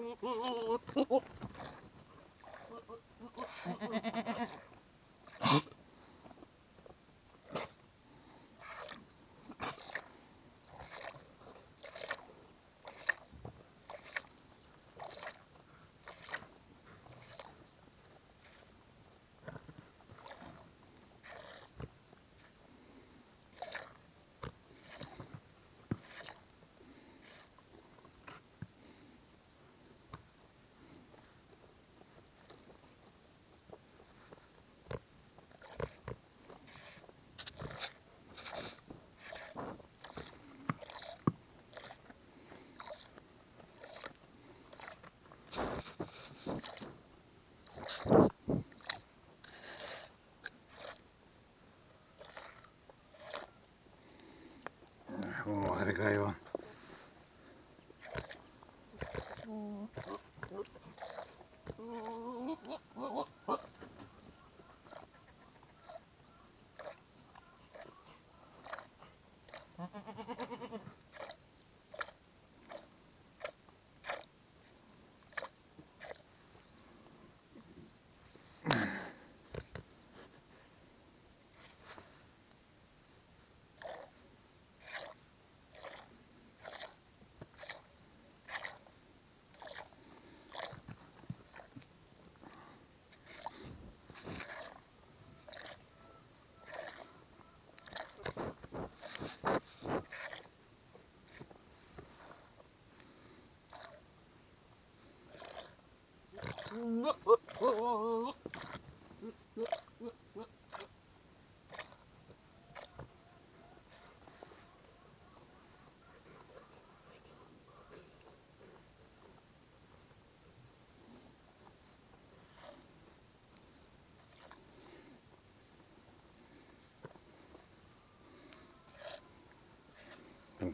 Ha ha ha ha. もうあれかよ。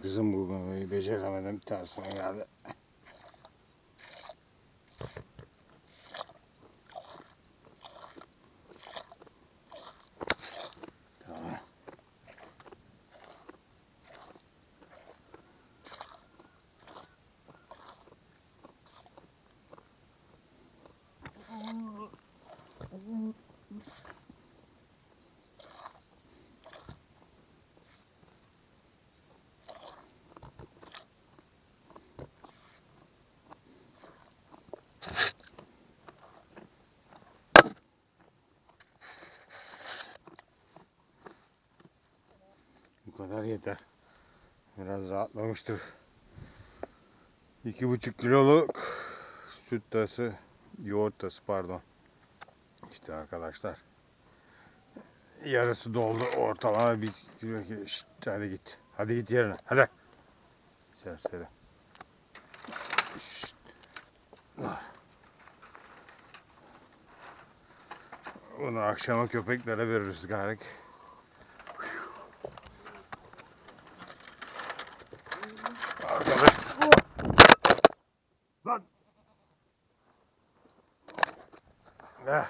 Kızım bu memeyi beceremedim tersine geldi. Tamam. Bu kadar yeter. İki buçuk kiloluk süt tası, yoğurt tası pardon. İşte arkadaşlar. Yarısı doldu ortalama bir kilo. Şşt, hadi git. Hadi git yerine. Hadi. Serseri. Şşt. Bunu akşama köpeklere veririz gayet. Arkadaş. Lan. Eh.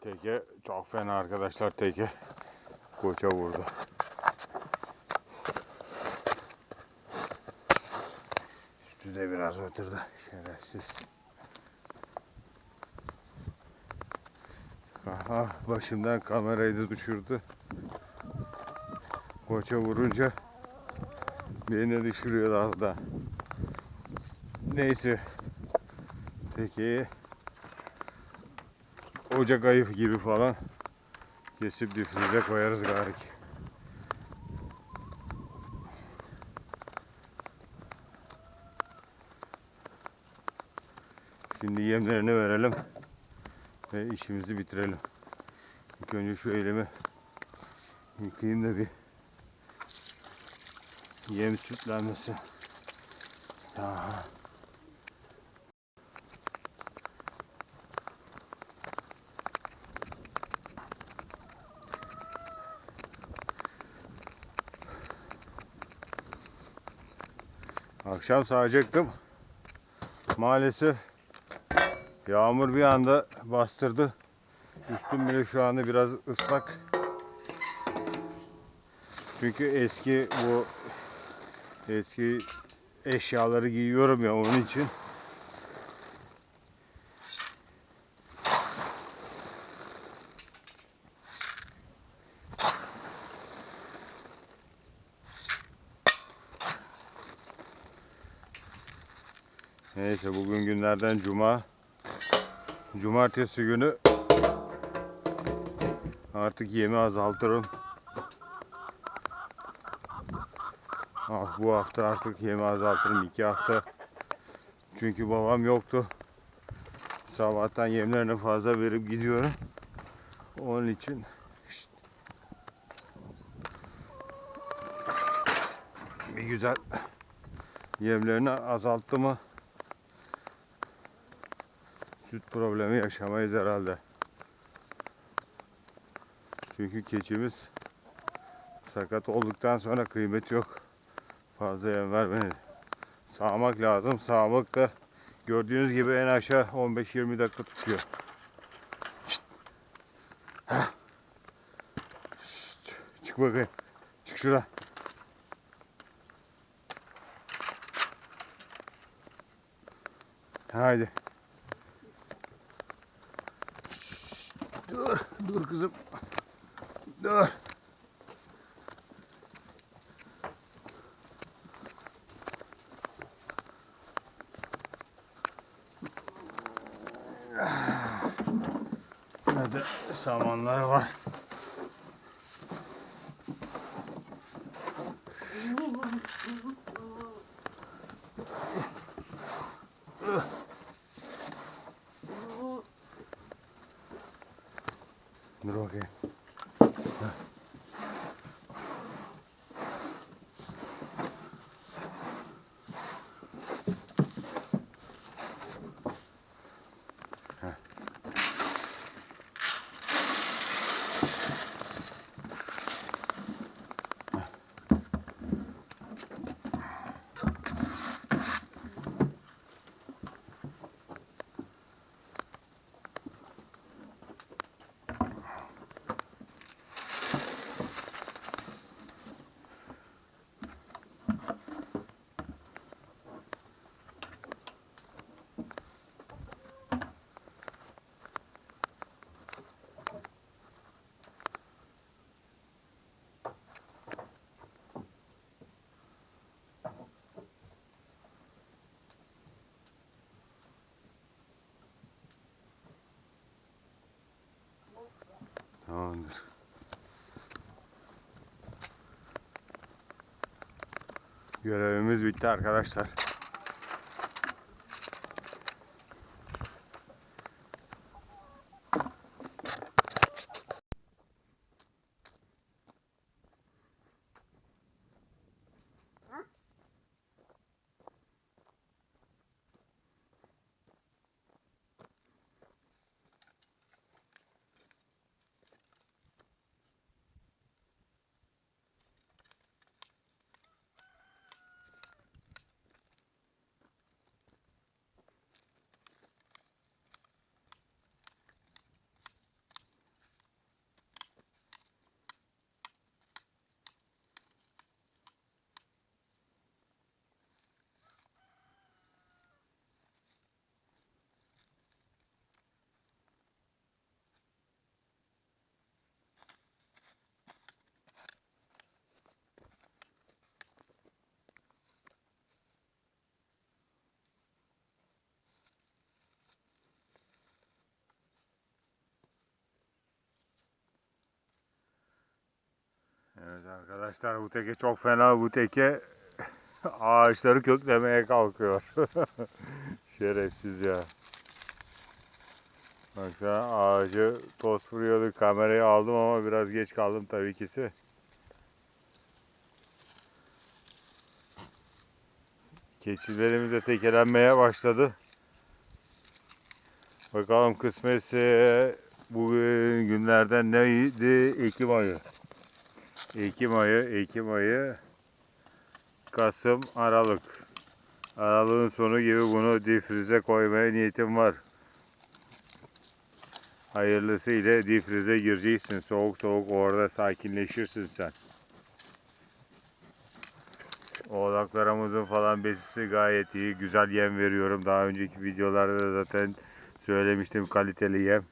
Teke fena arkadaşlar teke. Koça vurdu. Üstü de biraz batırdı. Şerefsiz. Aha başımdan kamerayı da düşürdü. Koça vurunca beni düşürüyor az da. Neyse. Peki Ocak ayı gibi falan kesip difrize koyarız gari. Şimdi yemlerini verelim ve işimizi bitirelim. İlk önce şu elimi yıkayayım da bir yem sütlenmesi. Aha. Akşam sağacaktım. Maalesef yağmur bir anda bastırdı. Üstüm bile şu anda biraz ıslak. Çünkü eski bu Eski eşyaları giyiyorum ya onun için. Neyse bugün günlerden cuma. Cumartesi günü artık yemi azaltırım. Ah bu hafta artık yemi azaltırım. iki hafta. Çünkü babam yoktu. Sabahtan yemlerini fazla verip gidiyorum. Onun için Şşt. bir güzel yemlerini azalttı mı süt problemi yaşamayız herhalde. Çünkü keçimiz sakat olduktan sonra kıymet yok. Fazla yem vermedi. Sağmak lazım. Sağmak da gördüğünüz gibi en aşağı 15-20 dakika tutuyor. Çık bakayım. Çık şuradan. Haydi. Şşt. Dur, dur kızım. Dur. Burada samanlar var. Dur bakayım. Tamamdır. Görevimiz bitti arkadaşlar. Evet arkadaşlar bu teke çok fena bu teke ağaçları köklemeye kalkıyor. Şerefsiz ya. Baksana ağacı toz vuruyordu. Kamerayı aldım ama biraz geç kaldım tabii kisi. Keçilerimiz de tekelenmeye başladı. Bakalım kısmetse bugün günlerden neydi? Ekim ayı. Ekim ayı, Ekim ayı, Kasım, Aralık. Aralığın sonu gibi bunu difrize koymaya niyetim var. Hayırlısı ile difrize gireceksin. Soğuk soğuk orada sakinleşirsin sen. Oğlaklarımızın falan besisi gayet iyi. Güzel yem veriyorum. Daha önceki videolarda da zaten söylemiştim kaliteli yem.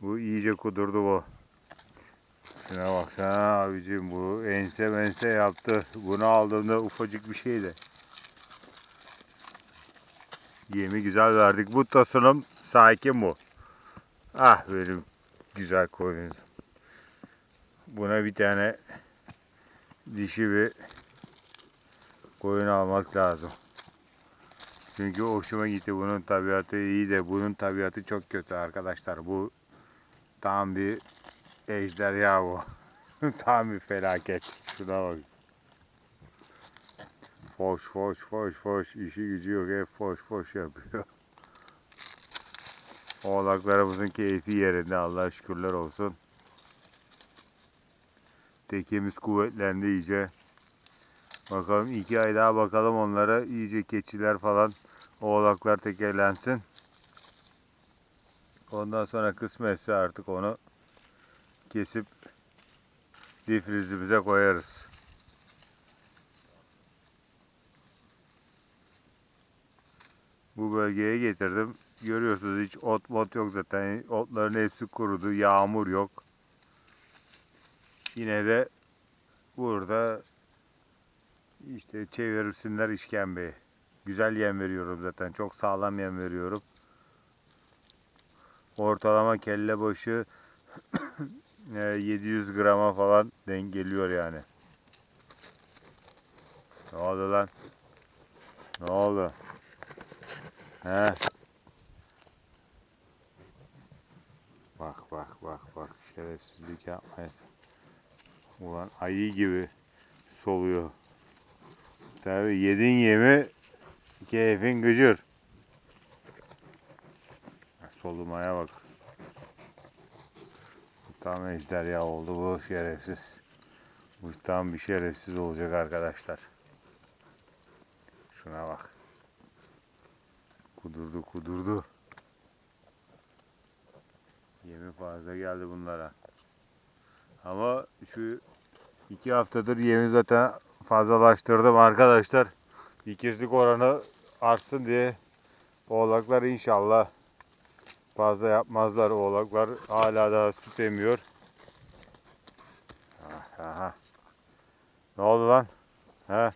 Bu iyice kudurdu bu. Şuna baksana abicim bu ense mense yaptı. Bunu aldığımda ufacık bir şeydi. Yemi güzel verdik. Bu tosunum sakin bu. Ah benim güzel koyunum. Buna bir tane dişi bir koyun almak lazım. Çünkü hoşuma gitti. Bunun tabiatı iyi de bunun tabiatı çok kötü arkadaşlar. Bu tam bir ejderha bu. tam bir felaket. Şuna bak. Foş foş foş foş. İşi gücü yok. Hep foş foş yapıyor. Oğlaklarımızın keyfi yerinde. Allah şükürler olsun. Tekemiz kuvvetlendi iyice. Bakalım iki ay daha bakalım onlara iyice keçiler falan oğlaklar tekerlensin. Ondan sonra kısmetse artık onu kesip difrizimize koyarız. Bu bölgeye getirdim. Görüyorsunuz hiç ot mot yok zaten. Otların hepsi kurudu. Yağmur yok. Yine de burada işte çevirsinler işkembeyi. Güzel yem veriyorum zaten. Çok sağlam yem veriyorum. Ortalama kelle başı 700 grama falan denk geliyor yani. Ne oldu lan? Ne oldu? He? Bak bak bak bak şerefsizlik yapmayın. Ulan ayı gibi soluyor. Tabi yedin yemi keyfin gıcır. Solumaya bak. Tam ejderha oldu bu şerefsiz. Bu tam bir şerefsiz olacak arkadaşlar. Şuna bak. Kudurdu kudurdu. Yemi fazla geldi bunlara. Ama şu iki haftadır yemi zaten fazlalaştırdım arkadaşlar. İkizlik oranı artsın diye oğlaklar inşallah fazla yapmazlar. Oğlaklar hala daha süt emiyor. Ah, Aha. Ne oldu lan? He?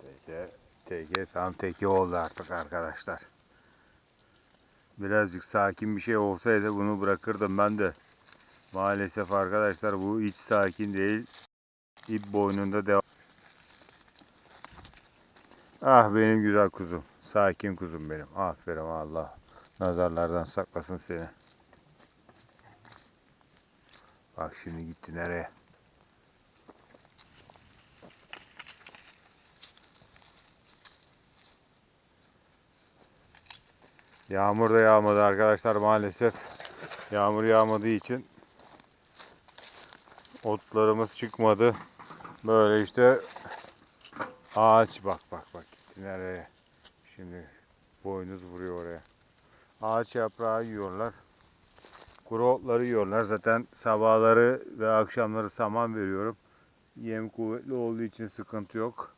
Teke, teke tam teki oldu artık arkadaşlar. Birazcık sakin bir şey olsaydı bunu bırakırdım ben de. Maalesef arkadaşlar bu hiç sakin değil. İp boynunda devam. Ah benim güzel kuzum. Sakin kuzum benim. Aferin Allah. Nazarlardan saklasın seni. Bak şimdi gitti nereye? Yağmur da yağmadı arkadaşlar maalesef. Yağmur yağmadığı için otlarımız çıkmadı. Böyle işte ağaç bak bak bak gitti nereye. Şimdi boynuz vuruyor oraya. Ağaç yaprağı yiyorlar. Kuru otları yiyorlar. Zaten sabahları ve akşamları saman veriyorum. Yem kuvvetli olduğu için sıkıntı yok.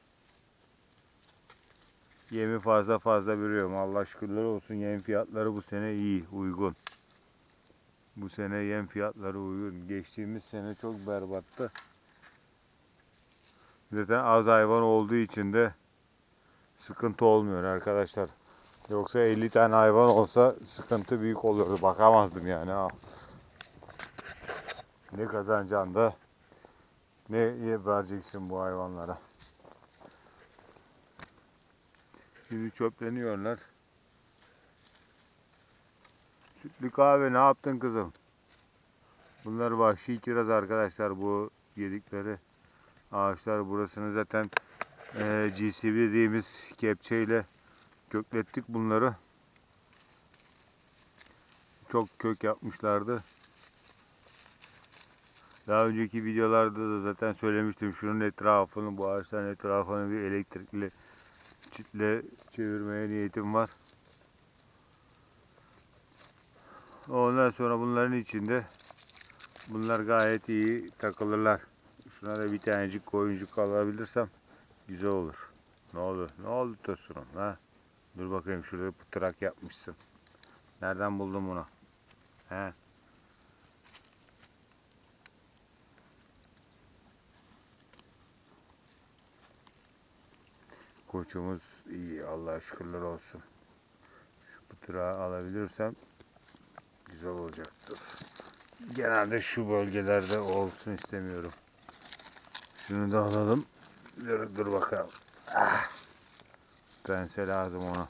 Yemi fazla fazla veriyorum. Allah şükürler olsun yem fiyatları bu sene iyi, uygun. Bu sene yem fiyatları uygun. Geçtiğimiz sene çok berbattı. Zaten az hayvan olduğu için de sıkıntı olmuyor arkadaşlar. Yoksa 50 tane hayvan olsa sıkıntı büyük olurdu. Bakamazdım yani. Ne kazanacaksın da ne vereceksin bu hayvanlara. Şimdi çöpleniyorlar. Sütlü kahve ne yaptın kızım? Bunlar vahşi kiraz arkadaşlar bu yedikleri ağaçlar burasını zaten e, GCB dediğimiz kepçeyle köklettik bunları. Çok kök yapmışlardı. Daha önceki videolarda da zaten söylemiştim şunun etrafını bu ağaçların etrafını bir elektrikli çitle çevirmeye niyetim var. Ondan sonra bunların içinde bunlar gayet iyi takılırlar. Şuna da bir tanecik koyuncuk alabilirsem güzel olur. Ne oldu? Ne oldu Tosunum ha? Dur bakayım şurada pıtırak yapmışsın. Nereden buldun bunu? He? Koçumuz iyi Allah'a şükürler olsun. Şu pıtırağı alabilirsem güzel olacaktır. Genelde şu bölgelerde olsun istemiyorum. Şunu da alalım. Dur, dur bakalım. Ah. Pense lazım onu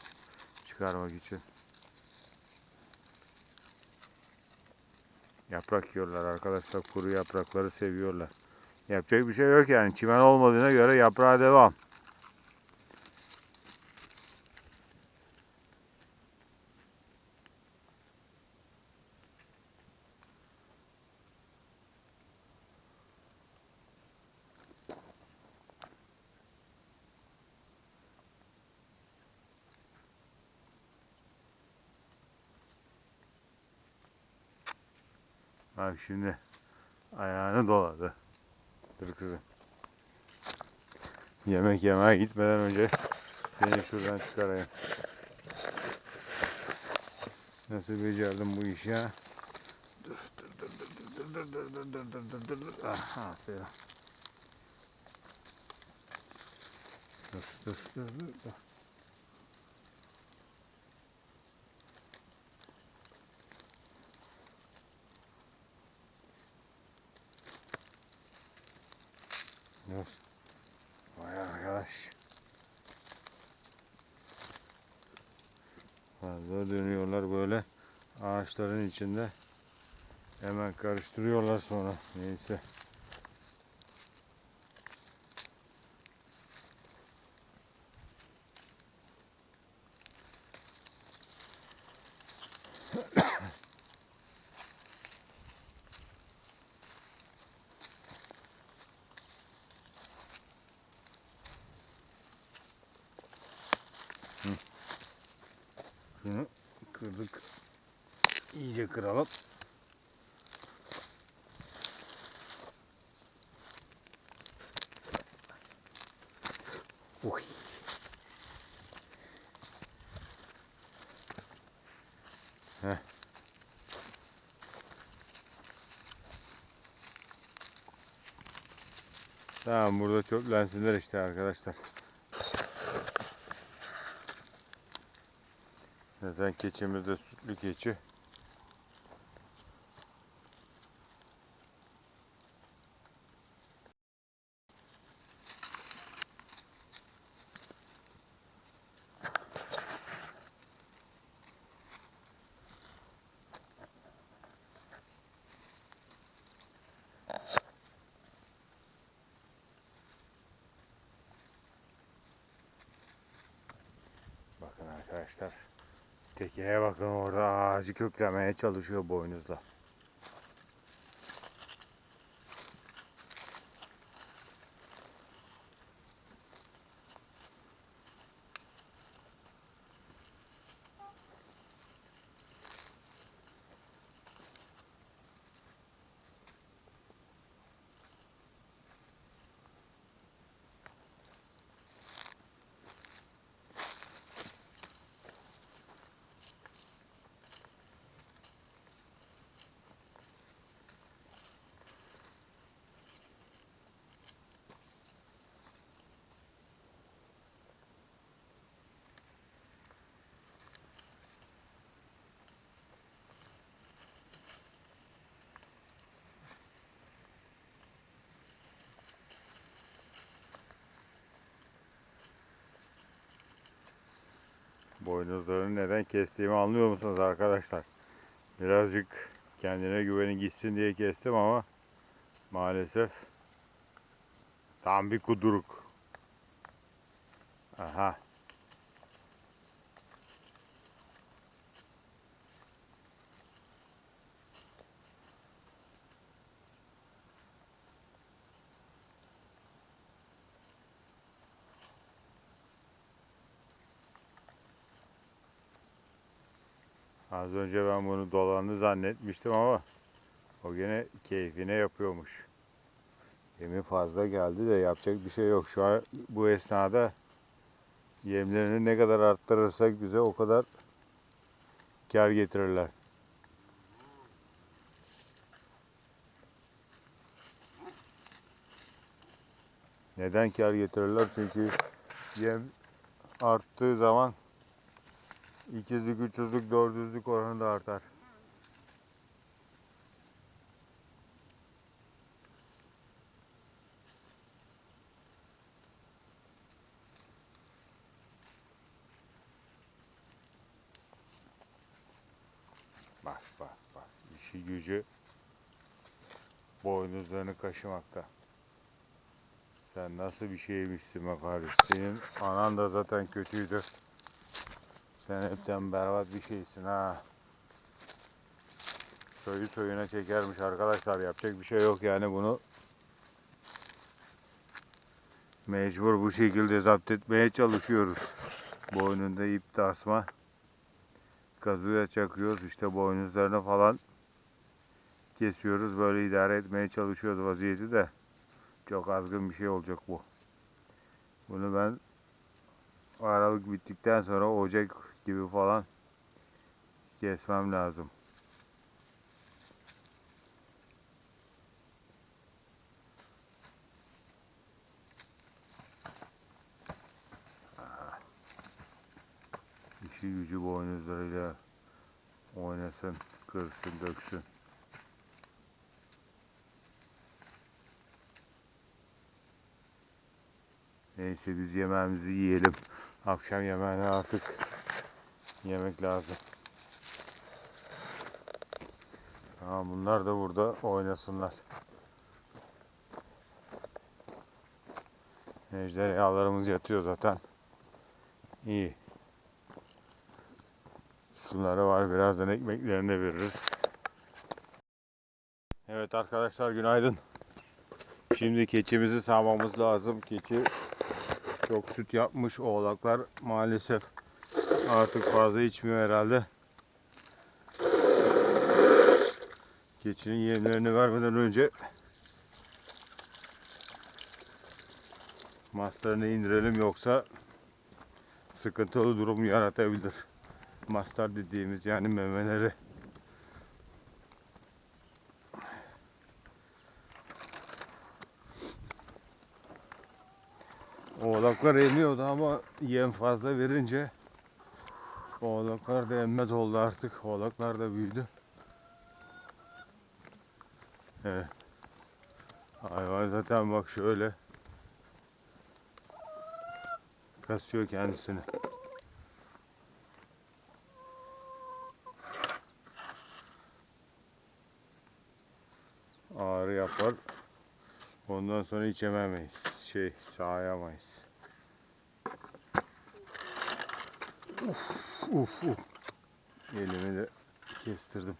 çıkarmak için. Yaprak yiyorlar arkadaşlar. Kuru yaprakları seviyorlar. Yapacak bir şey yok yani. Çimen olmadığına göre yaprağa devam. Bak şimdi ayağını doladı. Dur kızım. Yemek yemeye gitmeden önce seni şuradan çıkarayım. Nasıl becerdim bu işi ya? Dur dur dur dur dur dur dur dur dur dur dur dur. Ah, aferin. Dur dur dur dur. dur. Dur. Vay arkadaş. Fazla dönüyorlar böyle ağaçların içinde. Hemen karıştırıyorlar sonra. Neyse. Tamam burada çöplensinler işte arkadaşlar. Zaten keçimiz de sütlü keçi. Bakın arkadaşlar. Tekeye bakın orada ağacı köklemeye çalışıyor boynuzla. Boynuzlarını neden kestiğimi anlıyor musunuz arkadaşlar? Birazcık kendine güveni gitsin diye kestim ama maalesef tam bir kuduruk. Aha. Az önce ben bunu dolanı zannetmiştim ama o gene keyfine yapıyormuş. Yemi fazla geldi de yapacak bir şey yok. Şu an bu esnada yemlerini ne kadar arttırırsak bize o kadar kar getirirler. Neden kar getirirler? Çünkü yem arttığı zaman ikizlik, üçüzlük, dördüzlük oranı da artar. Bak bak bak. İşi gücü boynuzlarını kaşımakta. Sen nasıl bir şeymişsin kardeş. Senin anan da zaten kötüydü. Sen hepten berbat bir şeysin ha. Soyu soyuna çekermiş arkadaşlar. Yapacak bir şey yok yani bunu mecbur bu şekilde zapt etmeye çalışıyoruz. Boynunda ip de asma. Kazıya çakıyoruz işte boynuzlarını falan kesiyoruz. Böyle idare etmeye çalışıyoruz vaziyeti de. Çok azgın bir şey olacak bu. Bunu ben Aralık bittikten sonra Ocak gibi falan kesmem lazım. İşi gücü boynuzlarıyla oynasın, kırsın, döksün. Neyse biz yemeğimizi yiyelim. Akşam yemeğini artık yemek lazım. Tamam bunlar da burada oynasınlar. Ejderhalarımız yatıyor zaten. İyi. Suları var. Birazdan ekmeklerini de veririz. Evet arkadaşlar günaydın. Şimdi keçimizi sağmamız lazım. Keçi çok süt yapmış. Oğlaklar maalesef artık fazla içmiyor herhalde. Keçinin yemlerini vermeden önce maslarını indirelim yoksa sıkıntılı durum yaratabilir. Mastar dediğimiz yani memeleri. Oğlaklar emiyordu ama yem fazla verince oğlaklar da emmez oldu artık. Oğlaklar da büyüdü. Evet. Hayvan zaten bak şöyle kasıyor kendisini. Ağrı yapar. Ondan sonra içememeyiz. Şey sağayamayız. Uf uf uf. Elimi de kestirdim.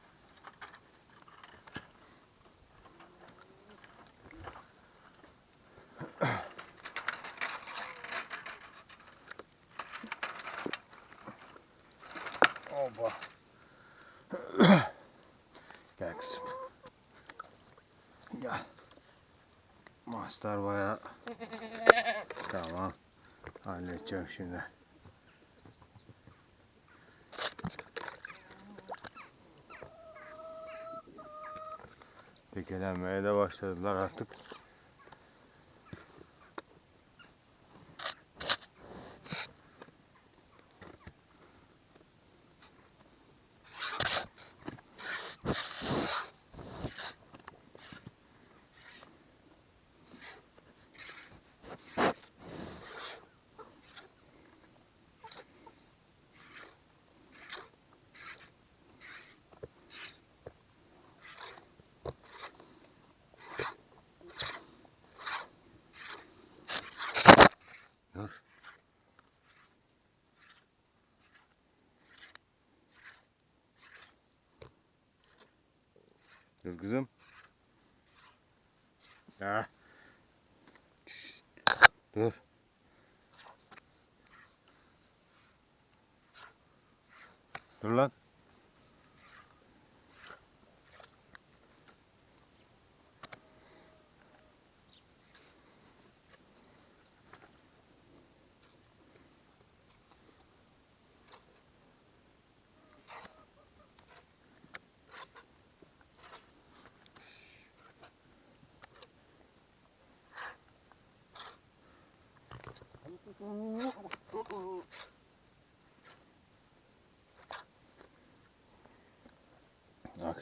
Oba. Gel kızım. Gel. Master bayağı tamam. Halledeceğim şimdi. Tekelenmeye de başladılar artık. Dur kızım. Ya. Şşt. Dur. Dur lan.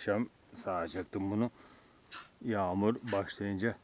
Akşam sağacaktım bunu. Yağmur başlayınca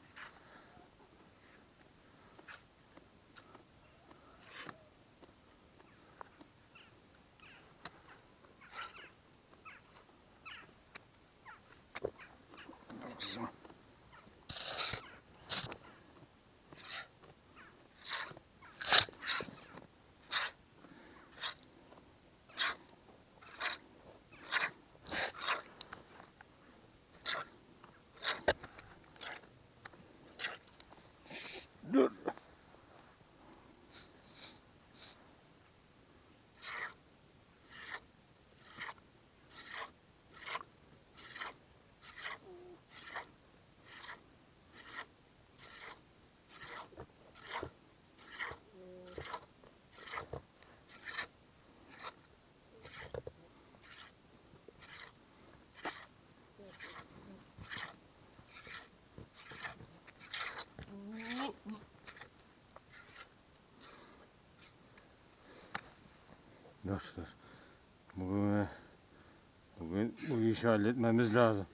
Dur. Bugün, bugün bu işi halletmemiz lazım.